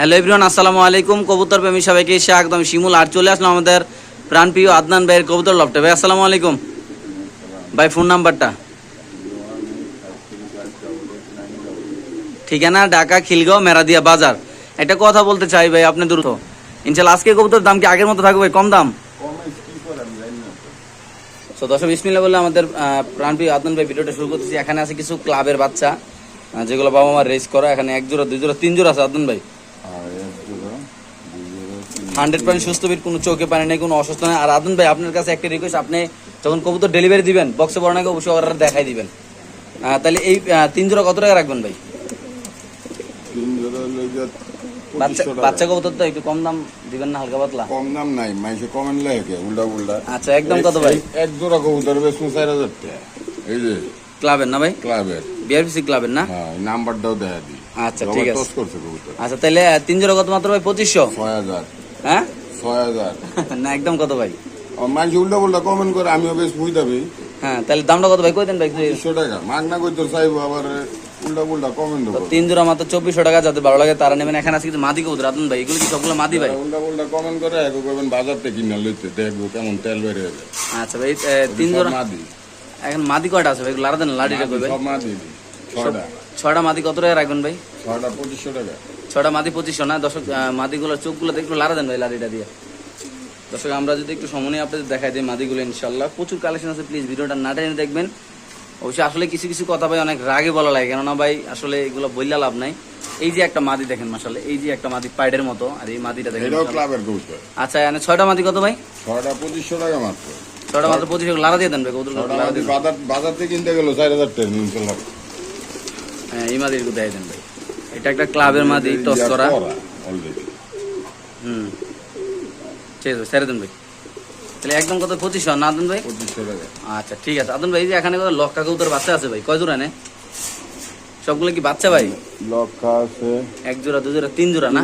Hello everyone আসসালামু আলাইকুম। কবুতর প্রেমী সবাইকে একদম শিমুল, আর চলে আসলাম আমাদের প্রাণপ্রিয় আদনান ভাইয়ের কবুতর লফটে। ভাই, আসসালামু আলাইকুম। ভাই ফোন নাম্বারটা ঠিকানা ঢাকা, খিলগাঁও, মেরাদিয়া বাজার। একটা কথা বলতে চাই ভাই, আপনি দ্রুত। ইনশাল্লাহ, আজকে কবুতর দাম কি আগের মতো থাকবে কম দাম? তো দর্শক বিসমিল্লা বলে আমাদের প্রাণপ্রিয় আদনান ভাই ভিডিওটা শুরু করতেছি। এখানে আছে কিছু ক্লাবের বাচ্চা যেগুলো বাবা মার রেস করা। এখানে এক জোড়া দুই জোড়া তিন জোড়া আছে আদনান ভাই। হান্ড্রেড পার্সেন্ট সুস্থ বিট কোনো চোখে পানি নেই কোনো অসুস্থ নেই। আর আদন ভাই আপনার কাছে একটা রিকোয়েস্ট আপনি যখন কবুতর ডেলিভারি দিবেন বক্সে বড় নাকি অবশ্যই অর্ডার দেখাই দিবেন। তাহলে এই তিন জোড়া কত টাকা রাখবেন ভাই? বাচ্চা বাচ্চা কবুতর তো একটু কম দাম দিবেন না হালকা পাতলা। কম দাম নাই মাইসে কমেন লাগে উল্টা উল্টা আচ্ছা একদম কত ভাই? এক- এক জোড়া কবুতর বেশ চার হাজার টাকা। এই যে ক্লাবের না ভাই? ক্লাবের। বিআরপিসি ক্লাবের না? হ্যাঁ নাম্বারটাও আচ্ছা, ঠিক আছে। আচ্ছা তাহলে তিন জোড়া কত মাত্র ভাই? পঁচিশশো? ছয় হাজার। হ্যাঁ? ছয় হাজার। না একদম কত ভাই? মাইসে উল্টা উল্টা কমেন্ট করে আমিও বেশ বুঝ যাবে হ্যাঁ তাহলে দামটা কত ভাই? কই দেন ভাই। তিনশো টাকা। মাগনা কইতর চাইব আবার উল্টা উল্টা কমেন্ট তো তিন জোড়া মাত্র চব্বিশশো টাকা যাতে ভালো লাগে তারা নেবেন। এখানে আছে কিন্তু মাদি কবুতর আদন ভাই এগুলো কি সবগুলো মাদি ভাই? উল্টা উল্টা কমেন্ট করে এক করবেন বাজার থেকে কিনে লইতে দেখব কেমন তেল বেড়ে যাবে আচ্ছা ভাই তিন জোড়া মাদি। এখন মাদি কয়টা আছে ভাই? লাড়া দেন লাড়িটা কই ভাই? সব মাদি ছয়টা। ছয়টা মাদি কত টাকা রাখবেন ভাই? ছয়টা পঁচিশশো টাকা। ছয়টা মাদি পঁচিশশো না? দর্শক মাদিগুলোর চোখগুলো একটু লাড়া দেন ভাই লাড়িটা দিয়ে। দর্শক আমরা যদি একটু সময় আপনাদের দেখাই দিই মাদিগুলো ইনশাল্লাহ। প্রচুর কালেকশন আছে প্লিজ ভিডিওটা না টেনে দেখবেন। অবশ্যই আসলে কিছু কিছু কথা ভাই অনেক রাগে বলা লাগে কেননা ভাই আসলে এগুলো বললে লাভ নাই। এই যে একটা মাদি দেখেন মাসালে এই যে একটা মাদি পাইডের মতো আর এই মাদিটা দেখেন আচ্ছা এখানে ছয়টা মাদি কত ভাই? ছয়টা পঁচিশশো টাকা মাত্র। ছয়টা মাত্র পঁচিশশো লাড়া দিয়ে দেন ভাই কত। বাজার থেকে কিনতে গেল চার হাজার টাকা হ্যাঁ এই দেন ভাই। এটা একটা ক্লাবের মাদি টস করা। হুম। ঠিক আছে ছেড়ে দেন ভাই। তাহলে একদম কত পঁচিশশো না দেন ভাই? পঁচিশশো টাকা। আচ্ছা ঠিক আছে। আদন ভাই এই যে এখানে কত লক্কা কবুতর বাচ্চা আছে ভাই কয় জোড়া নে সবগুলো কি বাচ্চা ভাই? লক্ষা আছে। এক জোড়া দু জোড়া তিন জোড়া না।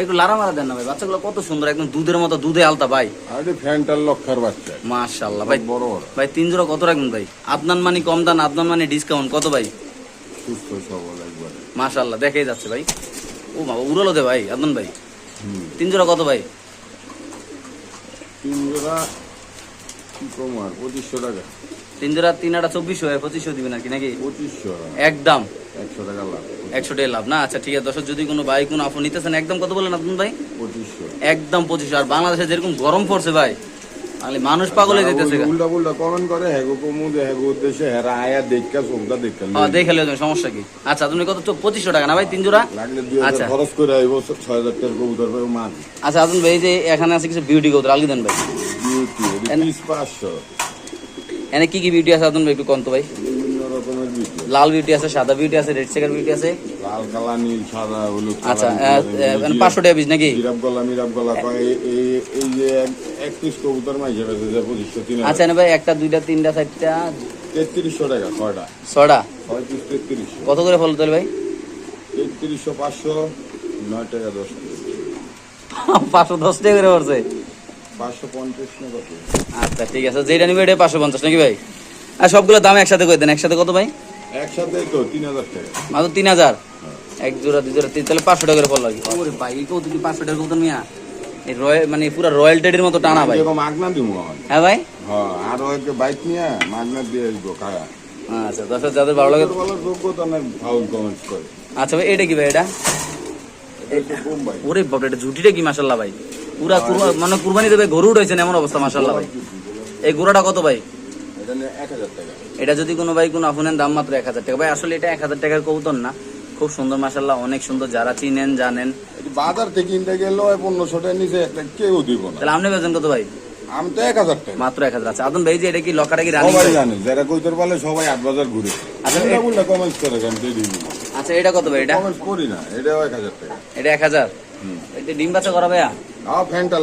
একটু লারা মারা দেন না ভাই বাচ্চাগুলো কত সুন্দর একদম দুধের মতো দুধে আলতা ভাই। আর লক্ষার বাচ্চা। ভাই। বড় বড়। ভাই তিন জোড়া কত রাখবেন ভাই? আদনান মানি কম দান আদনান মানি ডিসকাউন্ট কত ভাই? সুস্থ সবল একবারে। মাশাল্লাহ দেখাই যাচ্ছে ভাই। ও বাবা উড়ালো দে ভাই আদনান ভাই। তিন জোড়া কত ভাই? তিন জোড়া কি কম আর পঁচিশশো টাকা। তিন জোড়া তিন আটা চব্বিশশো হয় পঁচিশশো দিবেন আর কি নাকি? পঁচিশশো। একদম। একশো টাকা লাভ। একশো টাকা লাভ না? আচ্ছা ঠিক আছে দর্শক যদি কোনো ভাই কোনো আপনি নিতেছেন একদম কত বলেন আপনি ভাই? পঁচিশশো। একদম পঁচিশশো আর বাংলাদেশে যেরকম গরম পড়ছে ভাই মানুষ পাগল হয়ে যেতেছে উল্টা উল্টা কমেন্ট করে হ্যাগো কমু দে হ্যাগো উদ্দেশ্যে হেরা আয়া দেখা চোখটা দেখা হ্যাঁ দেখে লেগে সমস্যা কি? আচ্ছা তুমি কত তো টাকা না ভাই তিন জোড়া? লাগলে দুই হাজার আচ্ছা। খরচ করে আইব কবুতর মাছ। আচ্ছা আদন ভাই যে এখানে আছে কিছু বিউটি কৌতর আলগি দেন ভাই। বিউটি এনে- কি কি বিউটি আছে আদুন ভাই একটু কন্ত ভাই। রকমের বিউটি লাল বিউটি আছে সাদা বিউটি আছে রেড চেকার বিউটি আছে। লাল কালা নীল সাদা হলুদ আচ্ছা পাঁচশো টাকা পিস নাকি? জিরাপ গলা মিরাপ গলা এই- এই এই যে এক- পিস কবুতর মাইছে বেঁচে যে পঁচিশশো তিন আচ্ছা এনে ভাই একটা দুইটা তিনটা চারটা তেত্রিশশো টাকা ছয়টা। ছটা ছয় পিস তেত্রিশশো। কত করে ফল তাহলে ভাই? তেত্রিশশো পাঁচশো নয় টাকা দশ টাকা। পাঁচশো দশ টাকা করে পড়ছে। পাঁচশো পঞ্চাশ না কত? আচ্ছা ঠিক আছে। যেটা নিবে এটা পাঁচশো পঞ্চাশ নাকি ভাই? আর সবগুলো দাম একসাথে করে দেন? একসাথে কত ভাই? একসাথে তো তিন হাজার টাকা। মাত্র তিন হাজার? এক জোড়া দুই জোড়া তিন তাহলে পাঁচশো টাকা করে ফল লাগে ওরে ভাই এই কত কি পাঁচশো টাকা কত মিয়া? এই রয়্যাল মানে পুরো রয়্যাল টেডির মতো টানা ভাই। এরকম মাগনা দিব আমার হ্যাঁ ভাই? হ্যাঁ আরও একটা বাইক নিয়ে মাগনা দিয়ে আসব খায়া আচ্ছা দশ যাদের ভালো লাগে বলার যোগ্যতা না ফাউল কমেন্টস করে। আচ্ছা ভাই এটা কি ভাই এটা? এটা তো ভাই। ওরে বাপ এটা ঝুটিটা কি মাসাল্লাহ ভাই? পুরা কুরবা- মানে কুরবানি দেবে গরু উঠেছে এমন অবস্থা মাসাল্লাহ ভাই। এই গোড়াটা কত ভাই? এটা এটা যদি কোনো ভাই কোনো আপনার দাম মাত্র এক হাজার টাকা। ভাই আসলে এটা এক হাজার টাকার কবুতর না। খুব সুন্দর মাসাল্লাহ অনেক সুন্দর। যারা চিনেন জানেন। বাজার থেকে কিনতে গেলেও পনেরোশো টাকা নিচে একটা কেউ দিব না। তাহলে আপনি বেতন কত ভাই? আমি তো এক হাজার টাকা। মাত্র এক হাজার আচ্ছা আদন ভাই যে এটা কি লকাটা কি রানিং সবাই জানে যারা কইতর বলে সবাই আট বাজার ঘুরে। আচ্ছা, উল্টা কমেন্টস করে কেন আচ্ছা এটা কত ভাই এটা? কমেন্টস করি না এটাও এক হাজার টাকা। এটা এক হাজার? হুম। এটা ডিম বাচ্চা করা ভাইয়া?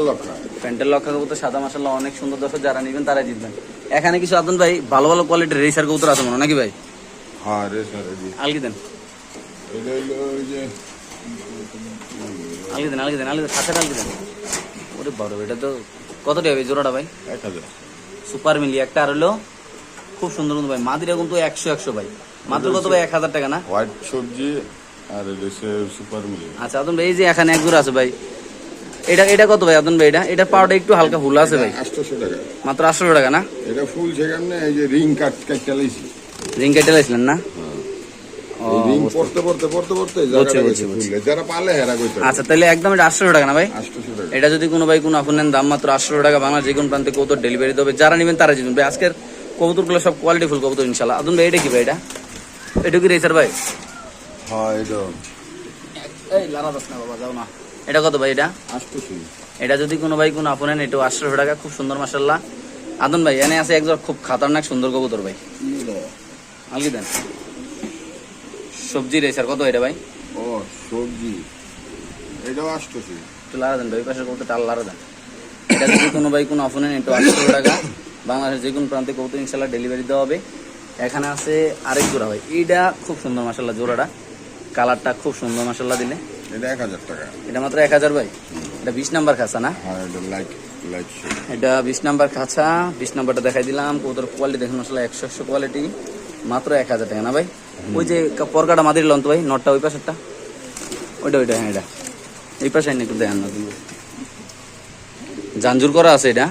লক্ষা প্যান্টের লক্ষা কবুতর সাদা মাসাল্লাহ অনেক সুন্দর দর্শক যারা নেবেন তারাই জিতবেন। এখানে কিছু আদন ভাই ভালো ভালো কোয়ালিটির রেসার কবুতর আছে মনে নাকি ভাই? হ্যাঁ রে স্যার জি আলগি দেন। আলগি দেন আলগি দেন আলগি দেন সাথে আলগি দেন। ওরে বড় এটা তো কত টাকা ভাই জোড়াটা ভাই? এক হাজার। সুপার মিলি একটা আর হলো খুব সুন্দর কিন্তু ভাই মাদিরা কিন্তু একশো একশো ভাই। মাত্র কত ভাই এক হাজার টাকা না? হোয়াইট সবজি আর সুপার মিলি। আচ্ছা আদন ভাই এই যে এখানে এক জোড়া আছে ভাই এটা এটা কত ভাই আদন ভাই? এটা এটা পাওয়াটা একটু হালকা ফুল আছে ভাই। আটশোশো টাকা মাত্র আটশো টাকা না? এটা ফুল সেখানে এই যে রিং কাট কাট চালাইছি। রিং কেটে লাইছিলেন না? ও, রিং পড়তে পড়তে পড়তে পড়তে যারা পালে হেরা কইতে আচ্ছা তাহলে একদম এটা আটশো টাকা না ভাই? আটশোশো টাকা। এটা যদি কোনো ভাই কোনো আপন নেন দাম মাত্র আটশো টাকা বাংলা যে কোনো প্রান্তে কবুতর ডেলিভারি দেবে যারা নেবেন তারা জিতবেন ভাই আজকের কবুতরগুলো সব কোয়ালিটি ফুল কবুতর ইনশাল্লাহ আদুন ভাই এটা কি ভাই এটা? এটা কি রেসার ভাই? হ্যাঁ এটা। এই লারা দাস না বাবা যাও না। এটা কত ভাই এটা? আটশোশো এটা যদি কোনো ভাই কোনো আপন এটা আটশো টাকা খুব সুন্দর মাসাল্লাহ আদন ভাই এনে আছে একজন খুব খাতারনাক সুন্দর কবুতর ভাই। আলগি দেন। সবজি রেসার কত এটা ভাই? ও সবজি। এটাও আটশোশো একটু লারা দেন ভাই পাশের কবুতর টাল লারা দেন। এটা যদি কোনো ভাই কোনো আপন নেন এটা আটশো টাকা। বাংলাদেশের যে কোনো প্রান্তে কবুতর ইনশাল্লাহ ডেলিভারি দেওয়া হবে। এখানে আছে আরেক জোড়া ভাই। এইটা খুব সুন্দর মাসাল্লাহ জোড়াটা। কালারটা খুব সুন্দর মাসাল্লাহ দিলে। এটা এক হাজার টাকা। এটা মাত্র এক হাজার ভাই? এটা বিশ নাম্বার খাঁচা না? হ্যাঁ এটা লাইট লাইট এটা বিশ নাম্বার খাঁচা। বিশ নাম্বারটা দেখাই দিলাম। কবুতর কোয়ালিটি দেখুন আসলে একশো একশো কোয়ালিটি মাত্র এক হাজার টাকা না ভাই? ওই যে পরকাটা মাদির লন তো ভাই নটটা ওই পাশেরটা? ওইটা ওইটা হ্যাঁ এটা। এই পাশে আইন একটু দেখেন না তুমি। জাঞ্জুর করা আছে এটা?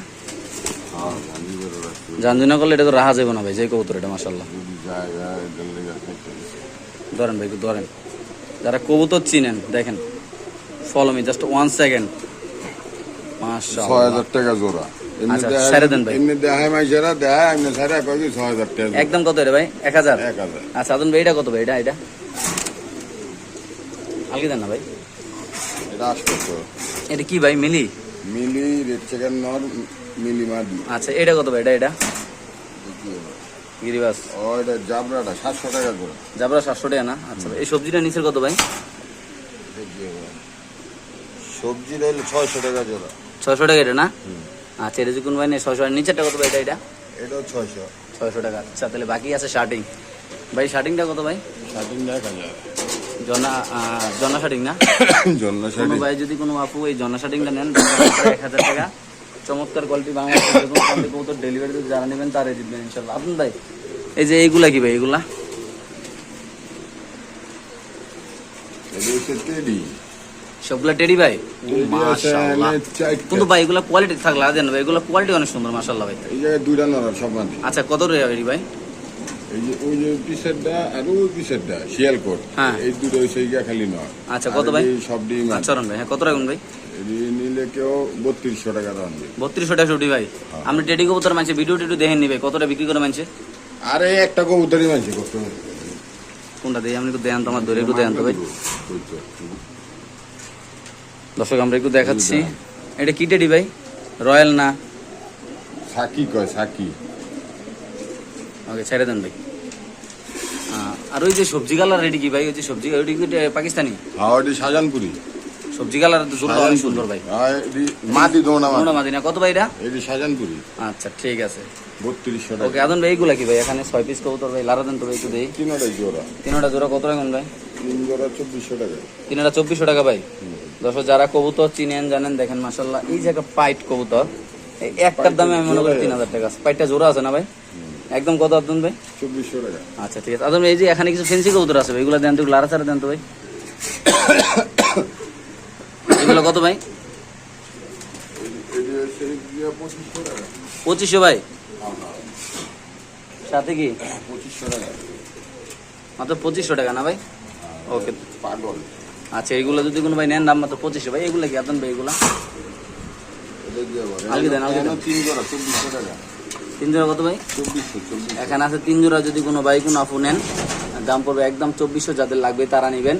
হ্যাঁ জাঞ্জু না করলে এটা তো রাহা যাবে না ভাই যে কবুতর এটা মাসাল্লাহ ধরেন ভাই ধরেন। যারা কবুতর চিনেন দেখেন। Follow me just one second মাশাআল্লাহ। ছয় হাজার টাকা জোড়া। আচ্ছা, একদম কত ভাই? এক হাজার? আচ্ছা আদন ভাই এটা কত ভাই? এটা এটা? আলগি দেন না ভাই। এটা এটা কি ভাই মিলি? মিলি রেড চিকেন নর মিলি মাদি। আচ্ছা এটা কত ভাই? এটা এটা? গিরিবাস। ও এটা জাবরাটা সাতশো টাকা জোড়া যাবরা সাতশো টাকা না? আচ্ছা এই সবজিটা নিচের কত ভাই? সবজি রইলে ছয়শো টাকা জোড়া। ছয়শো টাকা এটা না? আচ্ছা এটা যদি কোন ভাই নেই ছয়শো নিচেরটা কত ভাই এটা এটা? এটাও ছয়শো। ছয়শো টাকা। আচ্ছা তাহলে বাকি আছে শার্টিং। ভাই শার্টিংটা কত ভাই? শার্টিং এক হাজার। জনা জনা শার্টিং না? জন্য শার্টিং। ভাই যদি কোনো আপু এই জনা শার্টিংটা নেন এক হাজার টাকা। চমৎকার কোয়ালিটি কোনো ডেলিভারি যারা নেবেন তারাই জিতবেন ইনশাল্লাহ আপনার ভাই এই যে এইগুলা কি ভাই এগুলা? সবগুলা টেডি ভাই। কিন্তু ভাই এগুলা কোয়ালিটি থাকলে দেন ভাই এগুলা কোয়ালিটি অনেক সুন্দর মাশাআল্লাহ ভাই। এই জায়গায় দুইটা নর সব আচ্ছা কত রেডি ভাই? এই যে ওই যে পিসেরটা আর ওই পিসেরটা শিয়াল কোট। হ্যাঁ। এই দুটো হচ্ছে গিয়া খালি নর আচ্ছা, কত ভাই? সব ডিম আচ্ছা ভাই হ্যাঁ কত রাখুন ভাই? নিলে কেউ বত্রিশশো টাকা দাম বত্রিশশো টাকা ভাই। আপনি টেডি কবুতর মানছে ভিডিও টিডিও দেখেন নি ভাই কতটা বিক্রি করে মানছে? আরে একটা কবুতরই মানছে কত কোনটা দেই? আপনি একটু দেন তো আমার ধরে একটু দেন তো ভাই। দর্শক আমরা একটু দেখাচ্ছি। এটা কি টেডি ভাই? রয়্যাল না? সাকি কয় সাকি। ওকে ছেড়ে দেন ভাই। আর ওই যে সবজি কালার রেডি কি ভাই? ওই যে সবজি ওইটা পাকিস্তানি? হ্যাঁ ওটি শাহজাহানপুরি। সবজি কালার তো জোরটা অনেক সুন্দর ভাই। মাদি দোনা কোনটা মাদি মাদিনা কত ভাই এটা? এটি শাহজাহানপুরি আচ্ছা ঠিক আছে। বত্রিশশো ওকে আদন ভাই এইগুলা কি ভাই? এখানে ছয় পিস কবুতর ভাই লারা দেন তো ভাই একটু দেই। তিনটাই জোড়া। তিনটা জোড়া কত রাখুন ভাই? তিন জোড়া চব্বিশশো টাকা। তিনটা চব্বিশশো টাকা ভাই। দর্শক যারা কবুতর চিনেন জানেন দেখেন মাসাল্লাহ এই যে একটা পাইট কবুতর একটার দামে আমি মনে করি তিন হাজার টাকা পাইটটা জোড়া আছে না ভাই? একদম কত আদন ভাই? চব্বিশশো টাকা। আচ্ছা ঠিক আছে। আদম এই যে এখানে কিছু ফেন্সি কবুতর আছে ভাই এগুলো দেন তো লারা সারা দেন তো ভাই। এগুলো কত ভাই? পঁচিশশো ভাই? সাথে কি? পঁচিশশো টাকা মাত্র পঁচিশশো টাকা না ভাই? ওকে। পাগল আচ্ছা এগুলো যদি কোনো ভাই নেন, দাম মাত্র পঁচিশশো। ভাই, এগুলো কি আদন ভাই, এগুলো। তিন জোড়া চব্বিশশো টাকা তিন কত ভাই? চব্বিশশো চব্বিশ এখানে আছে তিন জোড়া যদি কোনো বাইক কোনো আপু নেন, দাম পড়বে একদম চব্বিশশো যাদের লাগবে, তারা নেবেন।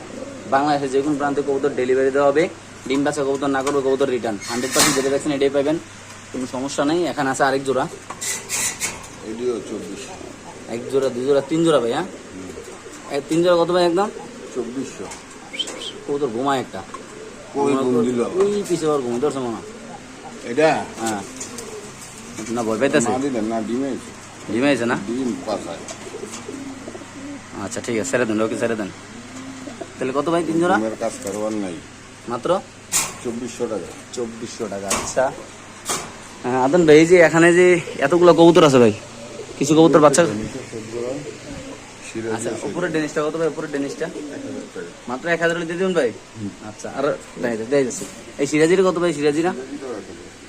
বাংলাদেশে যে কোনো প্রান্তে কবুতর ডেলিভারি দেওয়া হবে। ডিম বাচ্চা কবুতর না করবে কবুতর রিটার্ন হান্ড্রেড পার্সেন্ট যেটা দেখছেন এটাই পাবেন কোনো সমস্যা নেই। এখানে আছে আরেক জোড়া। এক জোড়া দুই জোড়া তিন জোড়া ভাই হ্যাঁ? তিন জোড়া কত ভাই একদম? চব্বিশশো। কবুতর ঘুমায় একটা। ওই পিছিয়ে আবার ঘুম ধরছে মনে এটা? হ্যাঁ। না ভয় পাইতেছে। না না ডিমে ঘুমাইছে না? ডিম পাশায় আচ্ছা ঠিক আছে ছেড়ে দেন ওকে ছেড়ে দেন। তাহলে কত ভাই তিন জোড়া? কাজ করবার নাই। মাত্র? চব্বিশশো টাকা। চব্বিশশো টাকা আচ্ছা। হ্যাঁ আদন ভাই যে এখানে যে এতগুলো কবুতর আছে ভাই কিছু কবুতর বাচ্চা? সিরাজি আচ্ছা উপরের ডেনিসটা কত ভাই উপরের ডেনিসটা? মাত্র এক হাজার দিয়ে দিবেন ভাই? আচ্ছা আর দেয় যাচ্ছে এই সিরাজির কত ভাই সিরাজিরা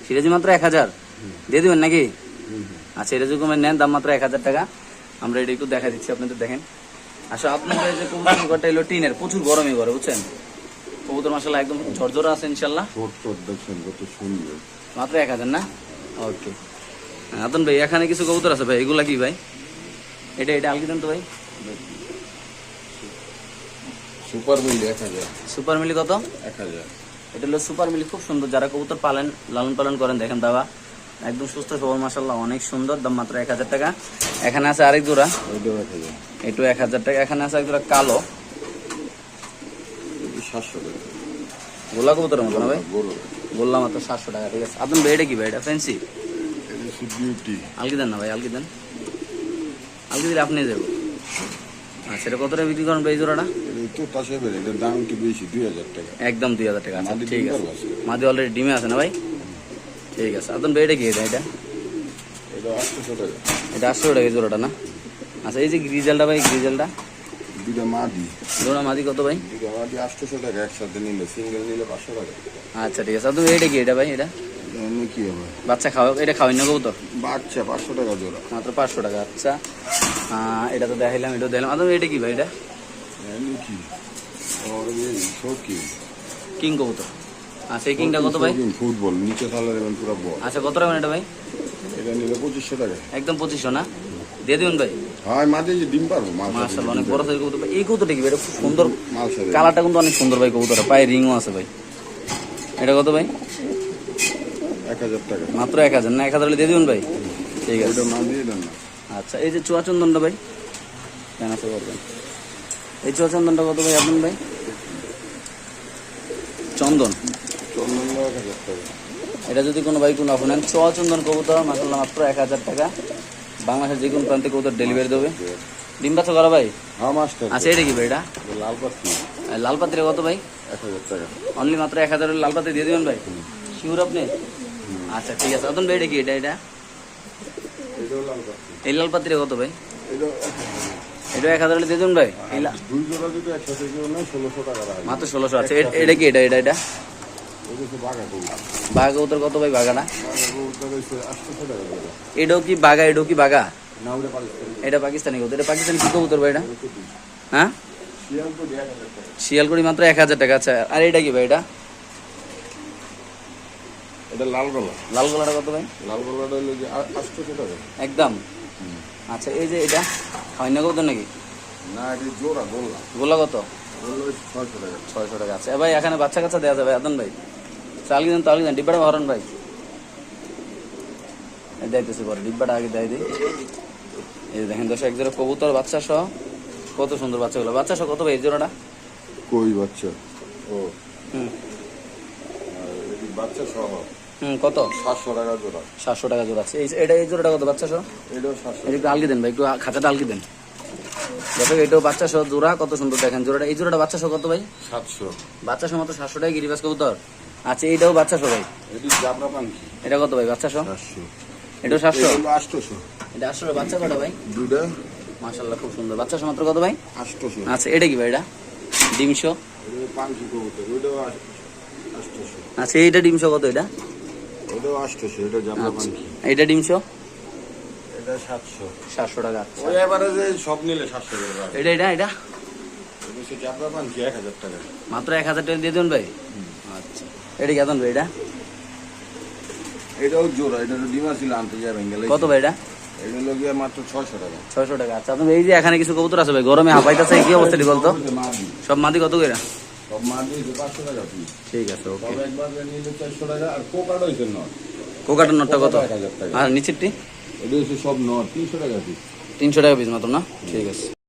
সিরাজি মাত্র এক হাজার। দিয়ে দিবেন নাকি? আচ্ছা এটা যদি নেন দাম মাত্র এক হাজার টাকা। আমরা এটা একটু দেখা দিচ্ছি আপনাদের দেখেন। আসলে আপনাদের যে কবুতর ঘরটা এলো টিনের প্রচুর গরমে ঘরে বুঝছেন? কবুতর মাসাল্লাহ একদম ঝরঝরা আছে ইনশাল্লাহ সুন্দর। মাত্র এক হাজার না? ওকে। আতন ভাই এখানে কিছু কবুতর আছে ভাই এগুলা কি ভাই? এটা এটা আলকি দেন তো ভাই। সুপার মিল এক হাজার। সুপার মিলি কত? এক হাজার। এটা হলো সুপার মিলি খুব সুন্দর। যারা কবুতর পালেন লালন পালন করেন দেখেন দাবা। একদম সুস্থ সবল মাসাল্লাহ অনেক সুন্দর। দাম মাত্র এক হাজার টাকা। এখানে আছে আরেক জোড়া। ওইটাও এক হাজার টাকা। এখানে আছে এক জোড়া কালো। সাতশো টাকা গোলা কবুতরের মতো না ভাই? বললাম মাত্র সাতশো টাকা ঠিক আছে। আপনার এটা কি ভাই? এটা ফ্যান্সি আলকি দেন না ভাই আলকি দেন। আলকি দিলে আপনি যাব আচ্ছা এটা কত টাকা বিক্রি করেন ভাই এই জোড়াটা? তো দাম একটু বেশি দুই হাজার টাকা। একদম দুই হাজার টাকা আচ্ছা ঠিক আছে। মাদি অলরেডি ডিমে আছে না ভাই? ঠিক আছে আপনার ভাই এটা কি এটা এটা? এটা আটশো টাকা। এই জোড়াটা না? আচ্ছা এই যে গ্রিজেলটা ভাই গ্রিজেলটা? দুটা মাদি। জোড়া মাদি কত ভাই? মাদি আটশোশো টাকা একসাথে নিলে সিঙ্গেল নিলে পাঁচশো টাকা। আচ্ছা ঠিক আছে। আপনার এটা কি এটা ভাই এটা? কি হবে? বাচ্চা খাওয়া এটা খাওয়াই না কবুতর বাচ্চা পাঁচশো টাকা জোড়া। মাত্র পাঁচশো টাকা আচ্ছা। এটা তো দেখাইলাম এটাও দেখলাম আপনার এটা কি ভাই এটা? কি? কিং কবুতর। আচ্ছা এই কিংটা কত ভাই? ফুটবল নিচে তাহলে দেবেন পুরো বল। আচ্ছা কত টাকা এটা ভাই? এটা নিলে পঁচিশশো টাকা। একদম পঁচিশশো না? দিয়ে দিবেন ভাই? হয় মাঝে যে ডিম পারব অনেক বড় সাইজ কবুতর। ভাই। এই কবুতরটা কি এটা খুব সুন্দর। কালারটা কিন্তু অনেক সুন্দর ভাই কবুতরটা পায়ে রিংও আছে ভাই। এটা কত ভাই? এক হাজার টাকা। মাত্র এক হাজার। না এক হাজার দিয়ে দিবেন ভাই? ঠিক আছে। আচ্ছা এই যে চুয়া চন্দনটা ভাই? এই চুয়া চন্দনটা কত ভাই আপনার ভাই? চন্দন। এটা যদি কোনো ভাই কোনো আপনার চুয়া চন্দন কবুতর মাসাল্লাহ মাত্র এক হাজার টাকা। বাংলাদেশের যে কোনো প্রান্তে কবুতর ডেলিভারি দেবে। ডিম বাচ্চা করা ভাই? আচ্ছা এটা কি ভাই এটা? লাল পাত্রে কত ভাই? এক হাজার টাকা। অনলি মাত্র এক হাজার লাল পাত্রে দিয়ে দেবেন ভাই? শিউর আপনি? আচ্ছা ঠিক আছে। অতন ভাই এটা কি? এটা এটা? এই লাল পাত্রে কত ভাই? এটা এক হাজার দিয়ে দেবেন ভাই? মাত্র ষোলোশো আছে। এটা কি? এটা এটা এটা? বাঘা কবুতর কত ভাই বাঘা জোড়া এটাও কি বাঘা এটাও কি বাঘা? না এটা পাকিস্তানি কবুতর। এটা পাকিস্তানি কি কবুতর ভাই এটা? হ্যাঁ? শিয়ালকুড়ি মাত্র এক হাজার টাকা আচ্ছা। আর এটা কি ভাই এটা? এটা লাল গলা। লাল গলাটা কত ভাই? লাল গলাটা হলো যে আ- টাকা। একদম। আচ্ছা এই যে এটা নাকি? না এটা জোড়া গোল্লা। গোলা কত? ছয়শো টাকা। ছয়শো টাকা আছে ভাই এখানে বাচ্চা কাচ্চা দেওয়া যাবে আদন ভাই? দেন ডিব্বাটা হরন ভাই এই যাইতেছি পরে ডিব্বাটা আগে দেয় দিই এই দেখেন দশ এক জোড়া কবুতর বাচ্চা সহ কত সুন্দর বাচ্চাগুলো বাচ্চা সহ কত ভাই এই জোড়াটা কই বাচ্চা ও হুম বাচ্চা সহ হুম কত সাতশো টাকা জোড়া সাতশো টাকা জোড়া আছে এই এটা এই জোড়াটা কত বাচ্চা সহ এটাও সাতশো একটু আলগি দেন ভাই একটু আলগি দেন দেখো এটাও বাচ্চা সহ জোড়া কত সুন্দর দেখেন জোড়াটা এই জোড়াটা বাচ্চা সহ কত ভাই সাতশো বাচ্চা সহ মাত্র সাতশো টাকা গিরিবাস কবুতর আচ্ছা এইটাও বাচ্চা সহ ভাই। এটি এটা কত ভাই বাচ্চা সহ সাতশো। এটা আসলে বাচ্চা কটা ভাই? দুটা মাশাল্লাহ খুব সুন্দর। বাচ্চা মাত্র কত ভাই? আচ্ছা এটা কি ভাই এটা? ডিমশো এটা আচ্ছা এইটা ডিমশো কত এটা? এটা আচ্ছা ডিমশো এটা সাতশো। সাতশো টাকা যে সব নিলে সাতশো এটা এটা এটা? এটা মাত্র এক হাজার টাকা দিয়ে দেবেন ভাই? আচ্ছা। এটা কেতন ভাই এটা? এটাও জোড়া এটা তো ডিমা ছিল আনতে যাবেন গেলে কত ভাই এটা? হলো গিয়ে মাত্র ছয়শো টাকা। ছয়শো টাকা। আচ্ছা আপনি এই যে এখানে কিছু কবুতর আছে ভাই গরমে হাঁপাইতেছে কি অবস্থা বলতো? মাদি। সব মাদি কত সব মাদি টাকা ঠিক আছে ওকে। তবে একবার নিলে চারশো টাকা আর কোকাটা হয়েছে নট। কোকাটার নোটটা কত? আর নিচেরটি? এটা হচ্ছে সব নট তিনশো টাকা পিস। তিনশো টাকা পিস মাত্র না? ঠিক আছে।